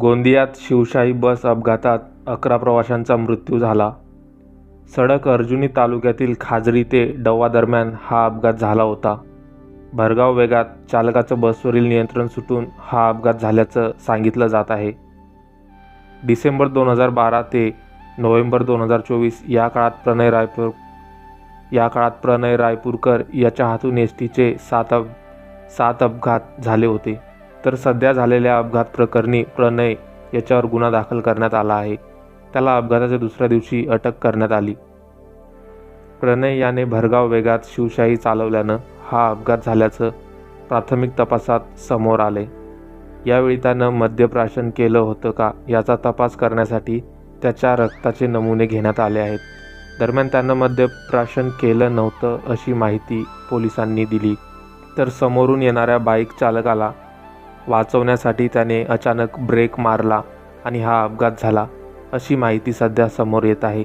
गोंदियात शिवशाही बस अपघातात अकरा प्रवाशांचा मृत्यू झाला. सडक अर्जुनी तालुक्यातील खाजरी ते डवा दरम्यान हा अपघात झाला होता. भरगाव वेगात चालकाचं बसवरील नियंत्रण सुटून हा अपघात झाल्याचं सांगितलं जात आहे. डिसेंबर दोन हजार बारा ते नोव्हेंबर दोन हजार चोवीस या काळात प्रणय रायपूर या काळात प्रणय रायपूरकर याच्या हातून एस टीचे सात अप सात अपघात झाले होते. तर सध्या झालेल्या अपघात प्रकरणी प्रणय याच्यावर गुन्हा दाखल करण्यात आला आहे. त्याला अपघाताच्या दुसऱ्या दिवशी अटक करण्यात आली. प्रणय याने भरगाव वेगात शिवशाही चालवल्यानं हा अपघात झाल्याचं प्राथमिक तपासात समोर आले यावेळी त्यानं मद्यप्राशन केलं होतं का याचा तपास करण्यासाठी त्याच्या रक्ताचे नमुने घेण्यात आले आहेत. दरम्यान त्यानं मद्यप्राशन केलं नव्हतं अशी माहिती पोलिसांनी दिली. तर समोरून येणाऱ्या बाईक चालकाला वाचवण्यासाठी त्याने अचानक ब्रेक मारला आणि हा अपघात झाला अशी माहिती सध्या समोर येत आहे.